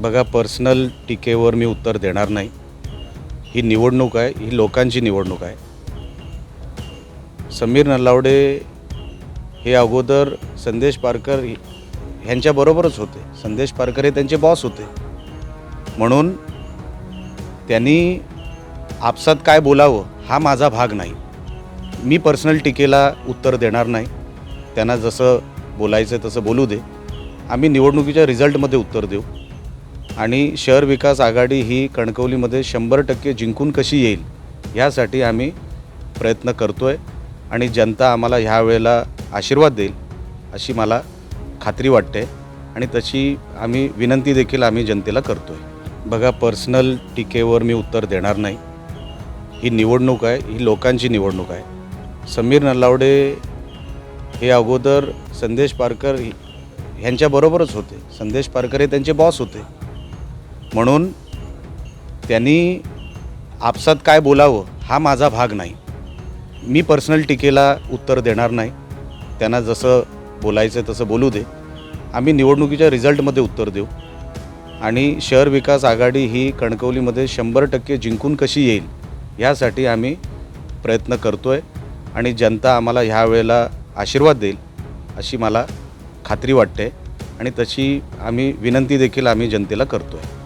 बघा पर्सनल टीकेवर मी उत्तर देणार नाही. ही निवडणूक आहे ही लोकांची निवडणूक आहे. समीर नलावडे हे अगोदर संदेश पारकर ह्यांच्याबरोबरच होते. संदेश पारकर हे त्यांचे बॉस होते. म्हणून त्यांनी आपसात काय बोलावं हा माझा भाग नाही. मी पर्सनल टीकेला उत्तर देणार नाही. त्यांना जसं बोलायचं आहे तसं बोलू दे. आम्ही निवडणुकीच्या रिझल्टमध्ये उत्तर देऊ. आणि शहर विकास आघाडी ही कणकवलीमध्ये शंभर टक्के जिंकून कशी येईल ह्यासाठी आम्ही प्रयत्न करतो आहे आणि जनता आम्हाला ह्या वेळेला आशीर्वाद देईल अशी मला खात्री वाटते. आणि तशी आम्ही विनंती देखील आम्ही जनतेला करतो आहे बघा पर्सनल टीकेवर मी उत्तर देणार नाही. ही निवडणूक आहे ही लोकांची निवडणूक आहे. समीर नल्लावडे हे अगोदर संदेश पारकर ह्यांच्याबरोबरच होते. संदेश पारकर हे त्यांचे बॉस होते. म्हणून त्यांनी आपसात काय बोलावं हा माझा भाग नाही. मी पर्सनल टीकेला उत्तर देणार नाही. त्यांना जसं बोलायचं आहे तसं बोलू दे. आम्ही निवडणुकीच्या रिझल्टमध्ये उत्तर देऊ. आणि शहर विकास आघाडी ही कणकवलीमध्ये शंभर टक्के जिंकून कशी येईल ह्यासाठी आम्ही प्रयत्न करतो आहे आणि जनता आम्हाला ह्या वेळेला आशीर्वाद देईल अशी मला खात्री वाटते. आणि तशी आम्ही विनंती देखील आम्ही जनतेला करतो आहे